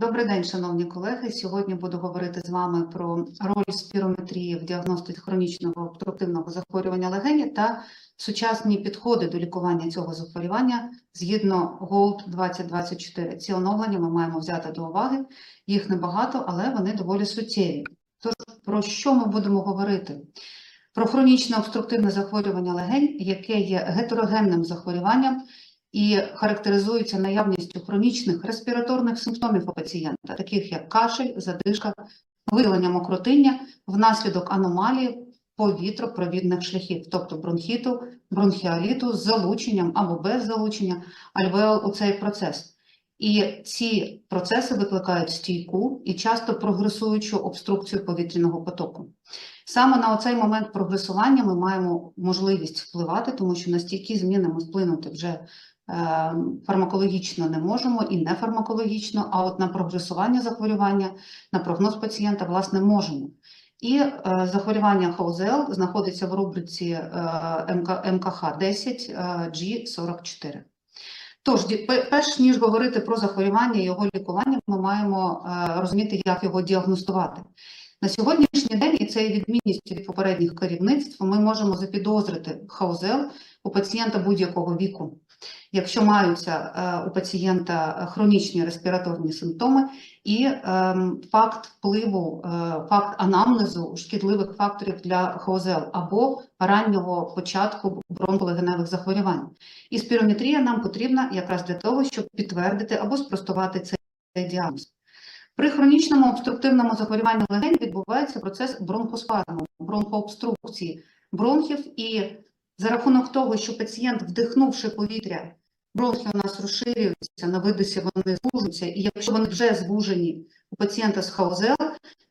Добрий день, шановні колеги. Сьогодні буду говорити з вами про роль спірометрії в діагностиці хронічного обструктивного захворювання легені та сучасні підходи до лікування цього захворювання згідно GOLD 2024. Ці оновлення ми маємо взяти до уваги. Їх небагато, але вони доволі суттєві. Тож про що ми будемо говорити? Про хронічне обструктивне захворювання легень, яке є гетерогенним захворюванням, і характеризується наявністю хронічних респіраторних симптомів у пацієнта, таких як кашель, задишка, видалення мокротиння внаслідок аномалії повітропровідних шляхів, тобто бронхіту, бронхіаліту з залученням або без залучення альвеол у цей процес. І ці процеси викликають стійку і часто прогресуючу обструкцію повітряного потоку. Саме на оцей момент прогресування ми маємо можливість впливати, тому що на стійкі зміни ми вплинути вже фармакологічно не можемо і не фармакологічно, а от на прогресування захворювання, на прогноз пацієнта, власне, можемо. І е, захворювання ХОЗЛ знаходиться в рубриці е, МК, МКХ 10 е, G44. Тож, перш ніж говорити про захворювання і його лікування, ми маємо розуміти, як його діагностувати. На сьогоднішній день, і це є відмінність від попередніх керівництв, ми можемо запідозрити хаузел у пацієнта будь-якого віку. Якщо маються е, у пацієнта хронічні респіраторні симптоми і ем, факт впливу, е, факт анамнезу шкідливих факторів для хаузел або раннього початку бронхолегеневих захворювань. І спірометрія нам потрібна якраз для того, щоб підтвердити або спростувати цей діагноз. При хронічному обструктивному захворюванні легень відбувається процес бронхоспазму, бронхообструкції бронхів, і за рахунок того, що пацієнт, вдихнувши повітря, бронхи у нас розширюються, на видосі вони звужуються, і якщо вони вже звужені у пацієнта з хаузел,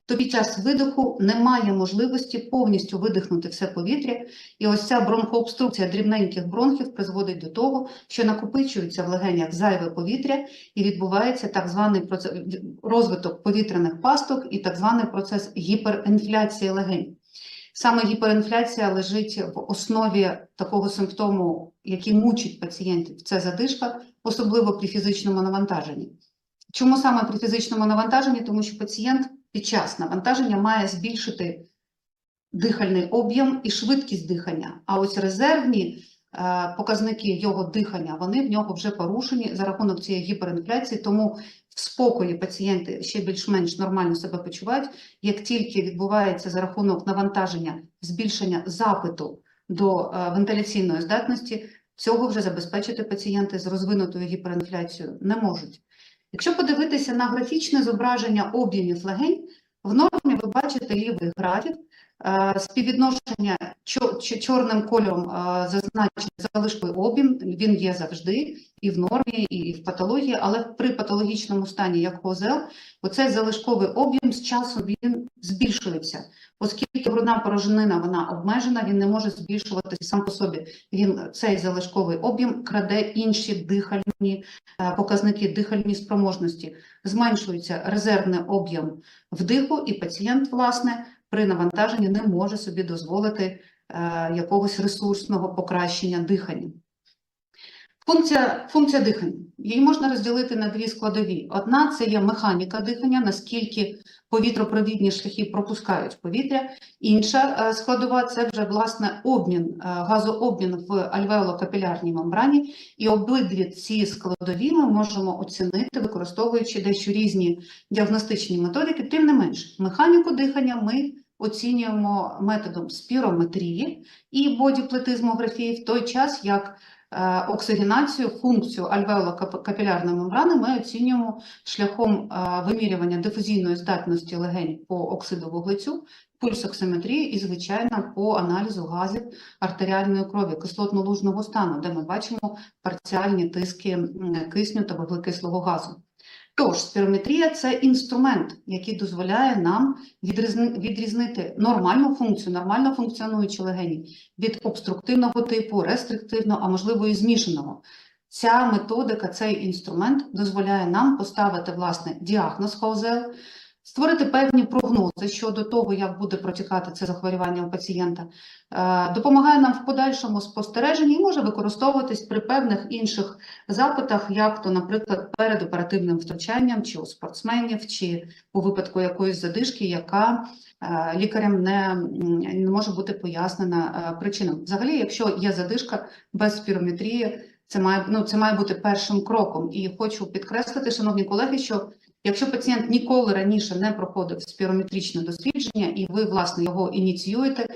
то під час видиху немає можливості повністю видихнути все повітря, і ось ця бронхообструкція дрібненьких бронхів призводить до того, що накопичується в легенях зайве повітря, і відбувається так званий процес розвиток повітряних пасток і так званий процес гіперінфляції легень. Саме гіперінфляція лежить в основі такого симптому, який мучить пацієнтів. Це задишка, особливо при фізичному навантаженні. Чому саме при фізичному навантаженні? Тому що пацієнт під час навантаження має збільшити дихальний об'єм і швидкість дихання. А ось резервні показники його дихання, вони в нього вже порушені за рахунок цієї гіперінфляції, тому в спокої пацієнти ще більш-менш нормально себе почувають. Як тільки відбувається за рахунок навантаження збільшення запиту до е, вентиляційної здатності, цього вже забезпечити пацієнти з розвинутою гіперінфляцією не можуть. Якщо подивитися на графічне зображення об'ємів легень, в нормі ви бачите лівий графік, е, співвідношення чо- чорним кольором е, зазначений залишковий об'єм, він є завжди і в нормі, і в патології, але при патологічному стані, як ХОЗЛ, оцей залишковий об'єм з часом він збільшується. Оскільки грудна порожнина вона обмежена, він не може збільшуватися сам по собі. Він цей залишковий об'єм краде інші дихальні е, показники, дихальні спроможності. Зменшується резервний об'єм вдиху, і пацієнт, власне, при навантаженні не може собі дозволити е, якогось ресурсного покращення дихання. Функція, функція дихання. Її можна розділити на дві складові. Одна це є механіка дихання, наскільки повітропровідні шляхи пропускають повітря. Інша е, складова це вже власне обмін, е, газообмін в альвеолокапілярній мембрані. І обидві ці складові ми можемо оцінити, використовуючи дещо різні діагностичні методики. Тим не менш, механіку дихання ми оцінюємо методом спірометрії і бодіплетизмографії в той час, як оксигенацію, функцію альвеолокапілярної мембрани ми оцінюємо шляхом е, вимірювання дифузійної здатності легень по оксиду вуглецю, пульсоксиметрії і, звичайно, по аналізу газів артеріальної крові, кислотно-лужного стану, де ми бачимо парціальні тиски кисню та вуглекислого газу. Тож, спірометрія – це інструмент, який дозволяє нам відрізни- відрізнити нормальну функцію, нормально функціонуючі легені від обструктивного типу, рестриктивного, а можливо і змішаного. Ця методика, цей інструмент дозволяє нам поставити власне діагноз хаузел, створити певні прогнози щодо того, як буде протікати це захворювання у пацієнта, е, допомагає нам в подальшому спостереженні і може використовуватись при певних інших запитах, як то, наприклад, перед оперативним втручанням, чи у спортсменів, чи у випадку якоїсь задишки, яка е, лікарям не, не може бути пояснена е, причиною. Взагалі, якщо є задишка без спірометрії, це має, ну, це має бути першим кроком. І хочу підкреслити, шановні колеги, що якщо пацієнт ніколи раніше не проходив спірометричне дослідження, і ви, власне, його ініціюєте,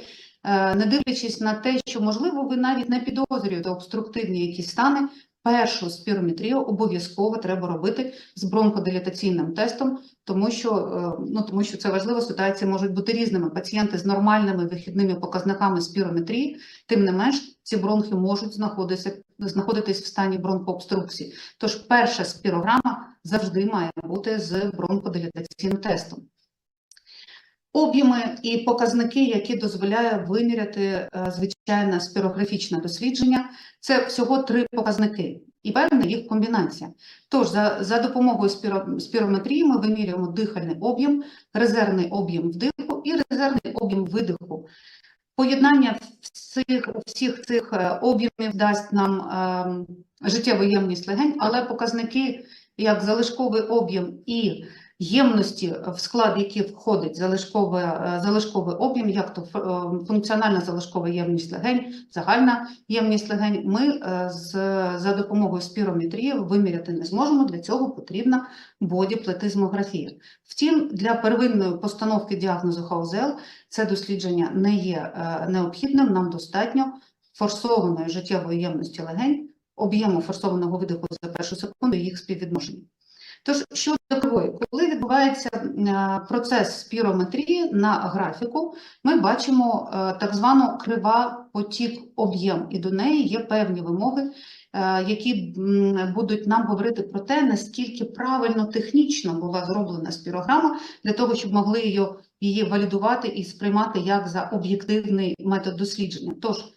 е, не дивлячись на те, що, можливо, ви навіть не підозрюєте обструктивні якісь стани, першу спірометрію обов'язково треба робити з бронходилатаційним тестом, тому що, е, ну, тому що це важливо, ситуації можуть бути різними. Пацієнти з нормальними вихідними показниками спірометрії, тим не менш, ці бронхи можуть знаходитися, знаходитись в стані бронхообструкції. Тож перша спірограма завжди має бути з бронходилатаційним тестом. Об'єми і показники, які дозволяє виміряти е, звичайне спірографічне дослідження, це всього три показники, і певна їх комбінація. Тож, за, за допомогою спіро, спірометрії ми вимірюємо дихальний об'єм, резервний об'єм вдиху і резервний об'єм видиху. Поєднання всіх, всіх цих е, об'ємів дасть нам е, життєву ємність легень, але показники, як залишковий об'єм і ємності, в склад яких входить залишковий, е, залишковий об'єм, як то е, функціональна залишкова ємність легень, загальна ємність легень, ми е, з, за допомогою спірометрії виміряти не зможемо. Для цього потрібна бодіплетизмографія. Втім, для первинної постановки діагнозу ХОЗЛ це дослідження не є необхідним, нам достатньо форсованої життєвої ємності легень, об'єму форсованого видиху за першу секунду і їх співвідношення. Тож щодо кривої, коли відбувається е, процес спірометрії на графіку, ми бачимо е, так звану крива потік об'єм, і до неї є певні вимоги, е, які будуть нам говорити про те, наскільки правильно технічно була зроблена спірограма, для того, щоб могли її, її валідувати і сприймати як за об'єктивний метод дослідження. Тож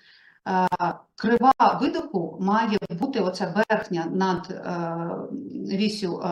крива видиху має бути оця верхня над е, вісю е,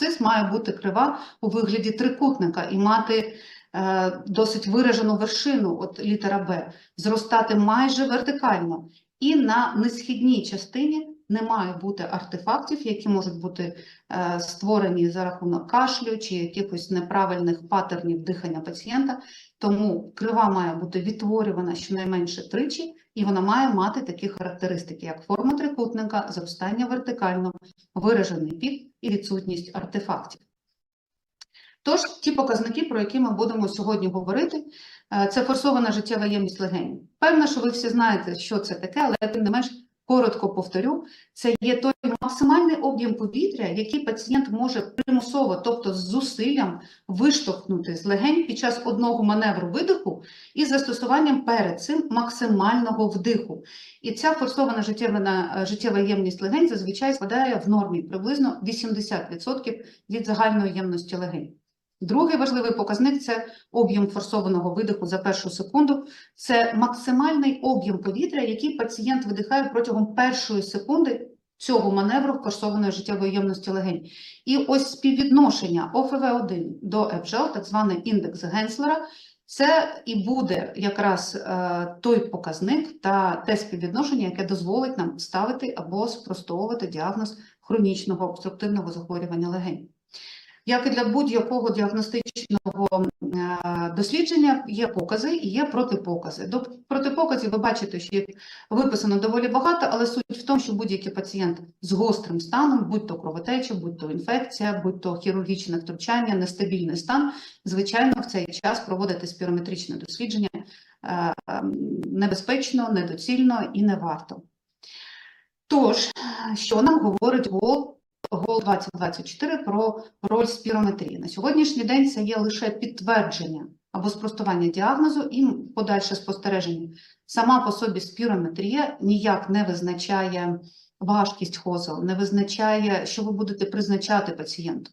е, має бути крива у вигляді трикутника і мати е, досить виражену вершину, от літера Б, зростати майже вертикально. І на несхідній частині не має бути артефактів, які можуть бути е, створені за рахунок кашлю чи якихось неправильних патернів дихання пацієнта. Тому крива має бути відтворювана щонайменше тричі, і вона має мати такі характеристики, як форма трикутника, зростання вертикально, виражений пік і відсутність артефактів. Тож, ті показники, про які ми будемо сьогодні говорити, е, це форсована життєва ємність легень. Певно, що ви всі знаєте, що це таке, але тим не менш коротко повторю, це є той максимальний об'єм повітря, який пацієнт може примусово, тобто з зусиллям, виштовхнути з легень під час одного маневру видиху і застосуванням перед цим максимального вдиху. І ця форсована життєва, е, життєва ємність легень зазвичай складає в нормі приблизно 80% від загальної ємності легень. Другий важливий показник це об'єм форсованого видиху за першу секунду. Це максимальний об'єм повітря, який пацієнт видихає протягом першої секунди цього маневру форсованої життєвої ємності легень. І ось співвідношення ОФВ1 до ФЖЛ, так званий індекс Генслера, це і буде якраз е, той показник та те співвідношення, яке дозволить нам ставити або спростовувати діагноз хронічного обструктивного захворювання легень. Як і для будь-якого діагностичного е, дослідження, є покази і є протипокази. До протипоказів ви бачите, що їх виписано доволі багато, але суть в тому, що будь-який пацієнт з гострим станом, будь то кровотеча, будь то інфекція, будь то хірургічне втручання, нестабільний стан, звичайно, в цей час проводити спірометричне дослідження е, небезпечно, недоцільно і не варто. Тож, що нам говорить ГОЛ ГОЛ 2024 про роль спірометрії. На сьогоднішній день це є лише підтвердження або спростування діагнозу і подальше спостереження. Сама по собі спірометрія ніяк не визначає важкість хозел, не визначає, що ви будете призначати пацієнту.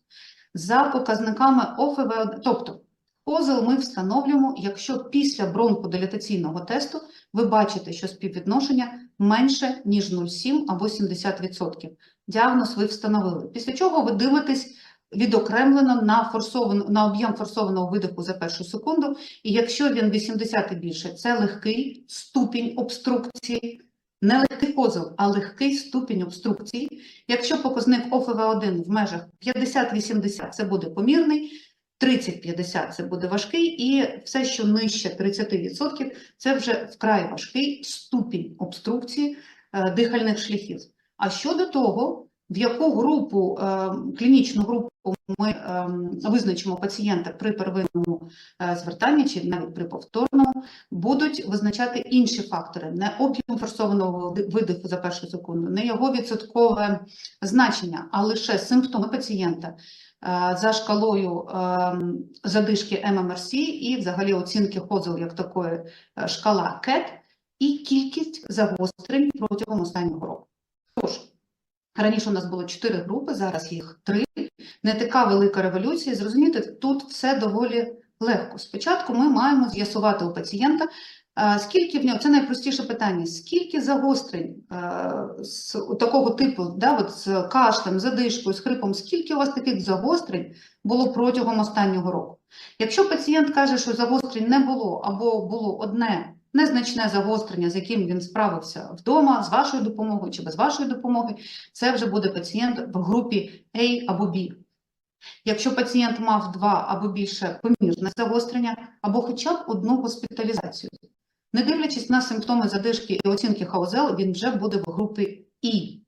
За показниками ОФВ, тобто хозел ми встановлюємо, якщо після бронходилатаційного тесту ви бачите, що співвідношення менше, ніж 0,7 або 70%. Діагноз ви встановили. Після чого ви дивитесь, відокремлено на форсовану на об'єм форсованого видиху за першу секунду. І якщо він 80 і більше, це легкий ступінь обструкції, не легкий позов, а легкий ступінь обструкції. Якщо показник ОФВ1 в межах 50-80, це буде помірний. 30-50 це буде важкий, і все, що нижче 30%, це вже вкрай важкий ступінь обструкції е, дихальних шляхів. А щодо того, в яку групу, е, клінічну групу ми е, визначимо пацієнта при первинному звертанні чи навіть при повторному, будуть визначати інші фактори, не об'єм форсованого видиху за першу секунду, не його відсоткове значення, а лише симптоми пацієнта за шкалою е, задишки ММРС і взагалі оцінки ХОЗЛ як такої е, шкала КЕТ і кількість загострень протягом останнього року. Тож, раніше у нас було чотири групи, зараз їх три. Не така велика революція. Зрозуміти, тут все доволі легко. Спочатку ми маємо з'ясувати у пацієнта, е, скільки в нього, це найпростіше питання, скільки загострень е, з такого типу, да, от з кашлем, задишкою, з хрипом, скільки у вас таких загострень було протягом останнього року? Якщо пацієнт каже, що загострень не було або було одне незначне загострення, з яким він справився вдома, з вашою допомогою чи без вашої допомоги, це вже буде пацієнт в групі A або B. Якщо пацієнт мав два або більше помірне загострення, або хоча б одну госпіталізацію, не дивлячись на симптоми задишки і оцінки Хаузел, він вже буде в групі І.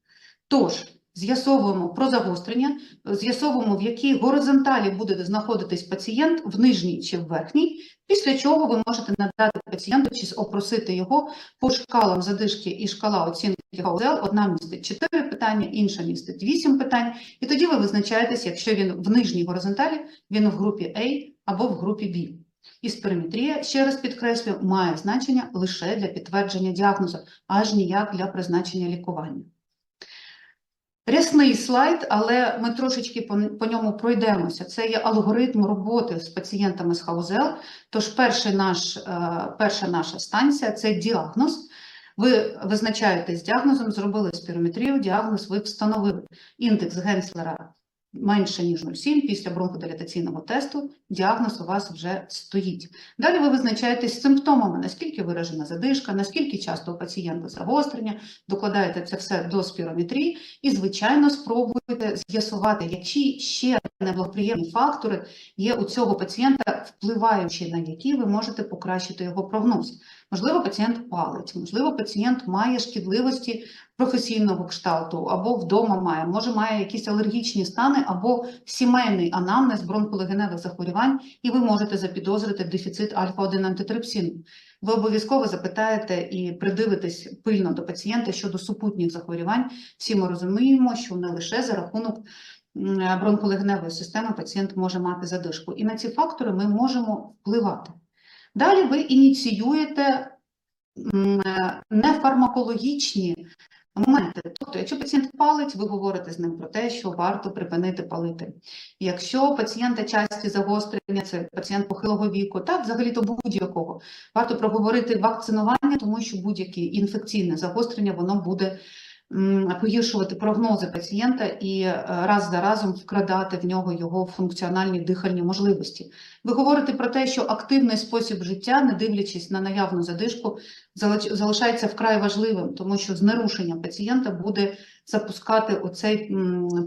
Тож, з'ясовуємо про загострення, з'ясовуємо, в якій горизонталі буде знаходитись пацієнт, в нижній чи в верхній, після чого ви можете надати пацієнту чи опросити його по шкалам задишки і шкала оцінки Хаузел. Одна містить 4 питання, інша містить 8 питань, і тоді ви визначаєтесь, якщо він в нижній горизонталі, він в групі A або в групі B. І спирометрія, ще раз підкреслюю, має значення лише для підтвердження діагнозу, аж ніяк для призначення лікування. Рясний слайд, але ми трошечки по, ньому пройдемося. Це є алгоритм роботи з пацієнтами з Хаузел. Тож перший наш, е, перша наша станція це діагноз. Ви визначаєтесь діагнозом, зробили спірометрію, діагноз ви встановили. Індекс Генслера менше, ніж 0,7 після бронходилатаційного тесту, діагноз у вас вже стоїть. Далі ви визначаєтесь симптомами, наскільки виражена задишка, наскільки часто у пацієнта загострення, докладаєте це все до спірометрії і, звичайно, спробуєте з'ясувати, які ще неблагоприємні фактори є у цього пацієнта, впливаючи на які ви можете покращити його прогноз. Можливо, пацієнт палить, можливо, пацієнт має шкідливості професійного кшталту, або вдома має, може має якісь алергічні стани, або сімейний анамнез бронхолегеневих захворювань, і ви можете запідозрити дефіцит альфа-1 антитрипсину. Ви обов'язково запитаєте і придивитесь пильно до пацієнта щодо супутніх захворювань. Всі ми розуміємо, що не лише за рахунок бронхолегеневої системи пацієнт може мати задишку. І на ці фактори ми можемо впливати. Далі ви ініціюєте е, нефармакологічні моменти. Тобто, якщо пацієнт палить, ви говорите з ним про те, що варто припинити палити. Якщо пацієнта часті загострення, це пацієнт похилого віку, так, взагалі-то будь-якого, варто проговорити вакцинування, тому що будь-яке інфекційне загострення, воно буде погіршувати прогнози пацієнта і е, раз за разом вкрадати в нього його функціональні дихальні можливості. Ви говорите про те, що активний спосіб життя, не дивлячись на наявну задишку, залиш- залишається вкрай важливим, тому що з нарушенням пацієнта буде запускати оцей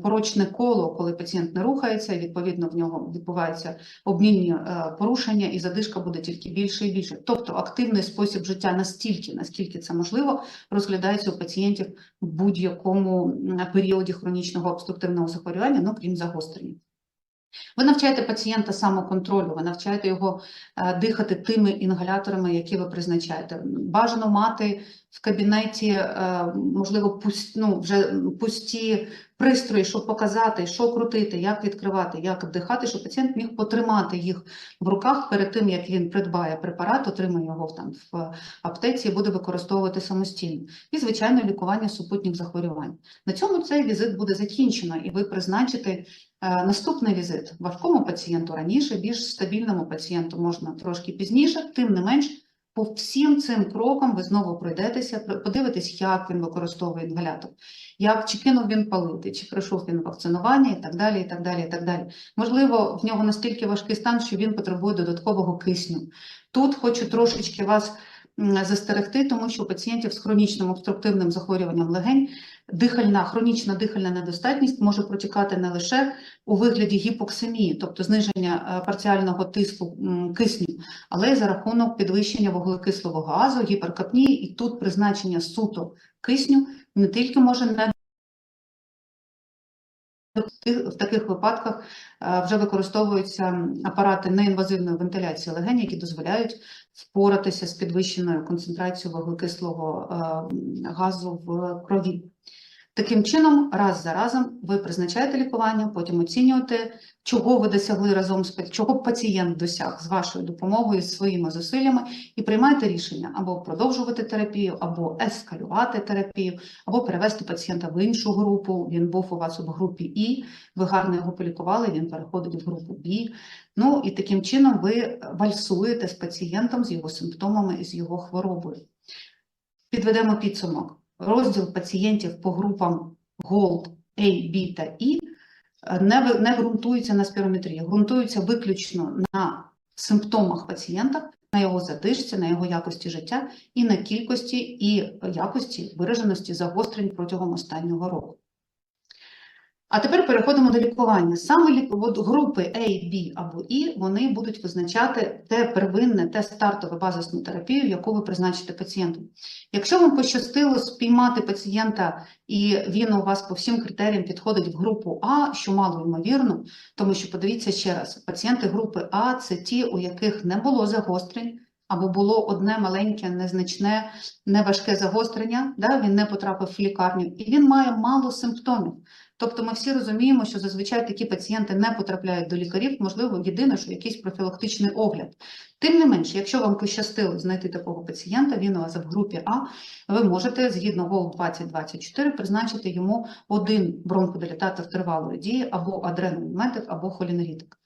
порочне коло, коли пацієнт не рухається, і відповідно в нього відбуваються обмінні е, порушення, і задишка буде тільки більше і більше. Тобто активний спосіб життя настільки, наскільки це можливо, розглядається у пацієнтів в будь-якому періоді хронічного обструктивного захворювання, ну крім загострення. Ви навчаєте пацієнта самоконтролю, ви навчаєте його е, дихати тими інгаляторами, які ви призначаєте. Бажано мати в кабінеті, е, можливо, пусті, ну, вже пусті пристрої, щоб показати, що крутити, як відкривати, як вдихати, щоб пацієнт міг потримати їх в руках перед тим, як він придбає препарат, отримає його там в аптеці і буде використовувати самостійно. І, звичайно, лікування супутніх захворювань. На цьому цей візит буде закінчено, і ви призначите е, наступний візит важкому пацієнту раніше, більш стабільному пацієнту можна трошки пізніше, тим не менш по всім цим крокам ви знову пройдетеся, пр- подивитесь, як він використовує інгалятор, як чи кинув він палити, чи пройшов він вакцинування і так далі, і так далі, і так далі. Можливо, в нього настільки важкий стан, що він потребує додаткового кисню. Тут хочу трошечки вас застерегти, тому що у пацієнтів з хронічним обструктивним захворюванням легень дихальна, хронічна дихальна недостатність може протікати не лише у вигляді гіпоксимії, тобто зниження е, парціального тиску кисню, але й за рахунок підвищення вуглекислого газу, гіперкапнії, і тут призначення суто кисню не тільки може не в таких випадках е, вже використовуються апарати неінвазивної вентиляції легень, які дозволяють впоратися з підвищеною концентрацією вуглекислого е, газу в крові. Таким чином, раз за разом ви призначаєте лікування, потім оцінюєте, чого ви досягли разом з чого пацієнт досяг з вашою допомогою, з своїми зусиллями, і приймаєте рішення або продовжувати терапію, або ескалювати терапію, або перевести пацієнта в іншу групу. Він був у вас у групі І, ви гарно його полікували, він переходить в групу Б. Ну і таким чином ви вальсуєте з пацієнтом, з його симптомами і з його хворобою. Підведемо підсумок. Розділ пацієнтів по групам GOLD, A, B та E е, не, не ґрунтується на спірометрії, ґрунтується виключно на симптомах пацієнта, на його задишці, на його якості життя і на кількості і якості вираженості загострень протягом останнього року. А тепер переходимо до лікування. Саме групи A, B або E, вони будуть визначати те первинне, те стартове базисну терапію, яку ви призначите пацієнту. Якщо вам пощастило спіймати пацієнта, і він у вас по всім критеріям підходить в групу А, що мало ймовірно, тому що подивіться ще раз, пацієнти групи А це ті, у яких не було загострень, або було одне маленьке, незначне, неважке загострення, да, він не потрапив в лікарню, і він має мало симптомів. Тобто ми всі розуміємо, що зазвичай такі пацієнти не потрапляють до лікарів, можливо, єдине, що якийсь профілактичний огляд. Тим не менше, якщо вам пощастило знайти такого пацієнта, він у вас в групі А, ви можете згідно ГОЛ 2024 призначити йому один бронходилататор тривалої дії або адреноміметик, або холінерітик.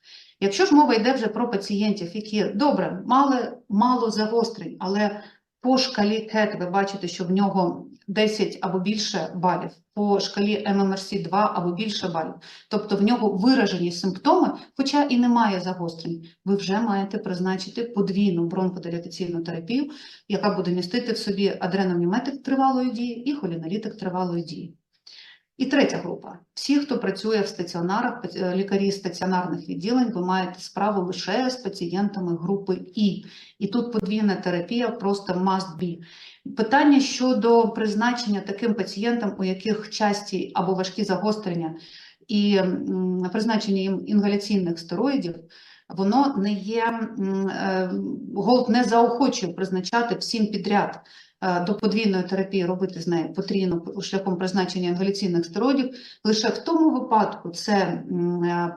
Якщо ж мова йде вже про пацієнтів, які добре мали мало загострень, але по шкалі КЕТ ви бачите, що в нього 10 або більше балів, по шкалі ММРС 2 або більше балів, тобто в нього виражені симптоми, хоча і немає загострень, ви вже маєте призначити подвійну бронходилятаційну терапію, яка буде містити в собі адреноміметик тривалої дії і холінолітик тривалої дії. І третя група. Всі, хто працює в стаціонарах, е, лікарі стаціонарних відділень, ви маєте справу лише з пацієнтами групи І. І тут подвійна терапія просто must be. Питання щодо призначення таким пацієнтам, у яких часті або важкі загострення і призначення їм інгаляційних стероїдів, воно не є, е, голд не заохочує призначати всім підряд до подвійної терапії робити з нею потрійно шляхом призначення інгаляційних стероїдів. Лише в тому випадку це е,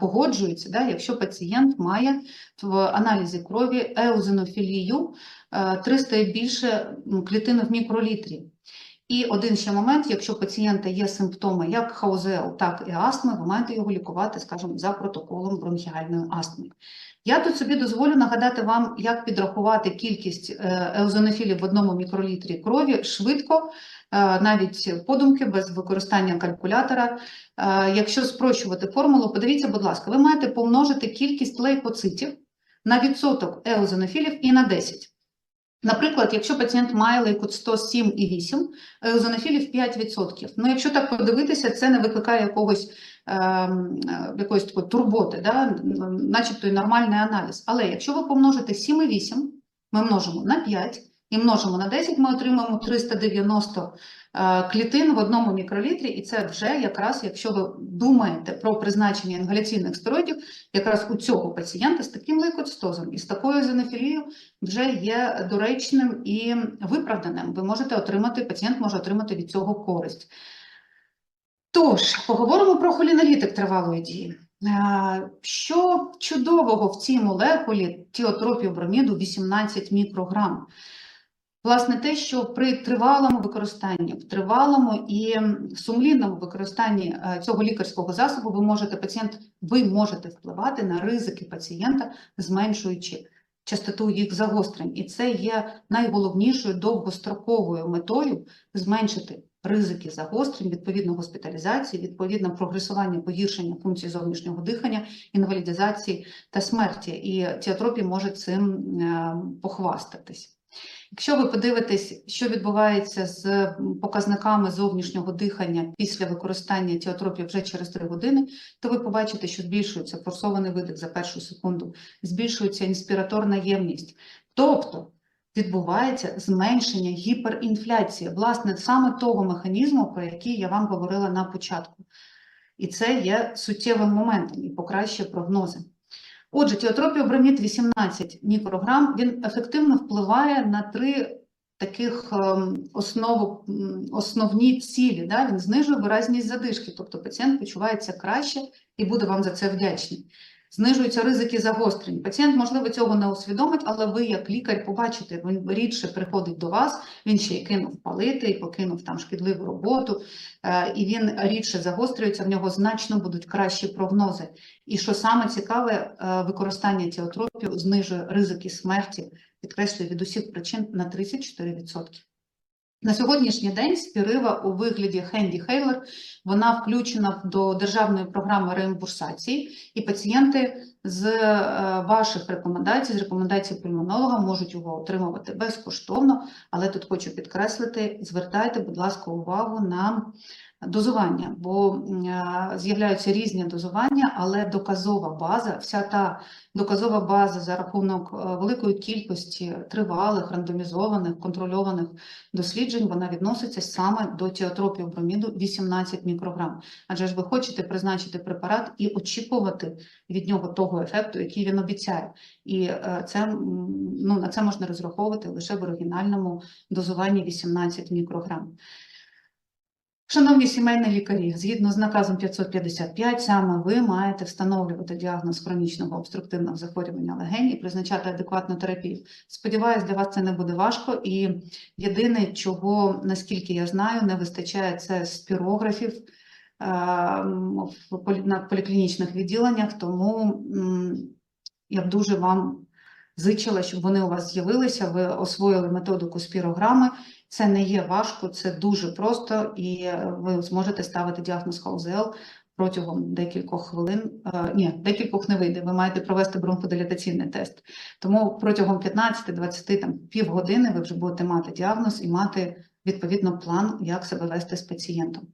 погоджується, да, якщо пацієнт має в аналізі крові еозинофілію е, 300 і більше клітин в мікролітрі. І один ще момент, якщо у пацієнта є симптоми як ХОЗЛ, так і астми, ви маєте його лікувати, скажімо, за протоколом бронхіальної астми. Я тут собі дозволю нагадати вам, як підрахувати кількість е, еозинофілів в одному мікролітрі крові швидко, е, навіть подумки, без використання калькулятора. Е, Якщо спрощувати формулу, подивіться, будь ласка, ви маєте помножити кількість лейкоцитів на відсоток еозинофілів і на 10. Наприклад, якщо пацієнт має лейкот 107,8, еозинофілів 5%. Ну, якщо так подивитися, це не викликає якогось, ем, е, якоїсь такої турботи, да? начебто і нормальний аналіз. Але якщо ви помножите 7,8, ми множимо на 5 і множимо на 10, ми отримаємо 390 е, клітин в одному мікролітрі, і це вже якраз, якщо ви думаєте про призначення інгаляційних стероїдів, якраз у цього пацієнта з таким лейкоцитозом і з такою зенофілією вже є доречним і виправданим. Ви можете отримати, пацієнт може отримати від цього користь. Тож, поговоримо про холінолітик тривалої дії. Е, Що чудового в цій молекулі тіотропію броміду 18 мікрограм? Власне, те, що при тривалому використанні, в тривалому і сумлінному використанні е, цього лікарського засобу ви можете пацієнт, ви можете впливати на ризики пацієнта, зменшуючи частоту їх загострень. І це є найголовнішою довгостроковою метою зменшити ризики загострень, відповідно госпіталізації, відповідно прогресування погіршення функцій зовнішнього дихання, інвалідизації та смерті. І тіотропій може цим е, похвастатись. Якщо ви подивитесь, що відбувається з показниками зовнішнього дихання після використання тіотропів вже через 3 години, то ви побачите, що збільшується форсований видих за першу секунду, збільшується інспіраторна ємність. Тобто відбувається зменшення гіперінфляції, власне, саме того механізму, про який я вам говорила на початку. І це є суттєвим моментом і покращує прогнози. Отже, тіотропіобромід 18 мікрограм, він ефективно впливає на три таких основ, основні цілі. Да? Він знижує виразність задишки, тобто пацієнт почувається краще і буде вам за це вдячний. Знижуються ризики загострень. Пацієнт, можливо, цього не усвідомить, але ви, як лікар, побачите, він рідше приходить до вас, він ще й кинув палити, покинув там шкідливу роботу, е, і він рідше загострюється, в нього значно будуть кращі прогнози. І що саме цікаве, е, використання тіотропів знижує ризики смерті, підкреслюю, від усіх причин на 34%. На сьогоднішній день спірива у вигляді Хенді Хейлер, вона включена до державної програми реімбурсації, і пацієнти з е, ваших рекомендацій, з рекомендацій пульмонолога можуть його отримувати безкоштовно, але тут хочу підкреслити, звертайте, будь ласка, увагу на дозування, бо е, з'являються різні дозування, але доказова база, вся та доказова база за рахунок е, великої кількості тривалих, рандомізованих, контрольованих досліджень, вона відноситься саме до тіотропію броміду 18 мікрограм. Адже ж ви хочете призначити препарат і очікувати від нього того ефекту, який він обіцяє. І е, це, ну, на це можна розраховувати лише в оригінальному дозуванні 18 мікрограм. Шановні сімейні лікарі, згідно з наказом 555, саме ви маєте встановлювати діагноз хронічного обструктивного захворювання легень і призначати адекватну терапію. Сподіваюсь, для вас це не буде важко. І єдине, чого, наскільки я знаю, не вистачає, це спірографів е, в поліклінічних відділеннях. Тому я б дуже вам зичила, щоб вони у вас з'явилися, ви освоїли методику спірограми. Це не є важко, це дуже просто, і е, ви зможете ставити діагноз ХОЗЛ протягом декількох хвилин. Е, Ні, декількох не вийде. Ви маєте провести бронходилатаційний тест. Тому протягом 15-20 там півгодини ви вже будете мати діагноз і мати відповідно план, як себе вести з пацієнтом.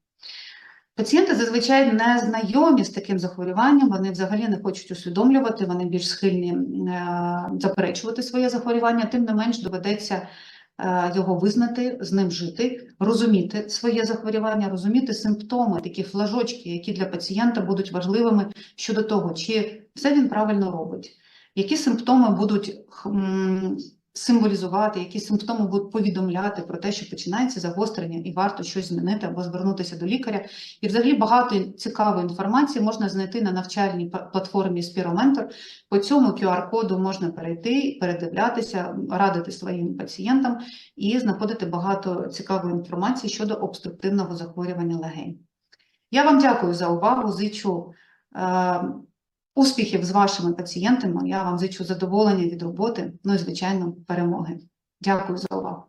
Пацієнти зазвичай не знайомі з таким захворюванням, вони взагалі не хочуть усвідомлювати, вони більш схильні е, заперечувати своє захворювання, тим не менш доведеться е, його визнати, з ним жити, розуміти своє захворювання, розуміти симптоми, такі флажочки, які для пацієнта будуть важливими щодо того, чи все він правильно робить, які симптоми будуть символізувати, які симптоми будуть повідомляти про те, що починається загострення і варто щось змінити або звернутися до лікаря. І взагалі багато цікавої інформації можна знайти на навчальній платформі Спіроментор. По цьому QR-коду можна перейти, передивлятися, радити своїм пацієнтам і знаходити багато цікавої інформації щодо обструктивного захворювання легень. Я вам дякую за увагу, зичу е, успіхів з вашими пацієнтами. Я вам зичу задоволення від роботи, ну і, звичайно, перемоги. Дякую за увагу.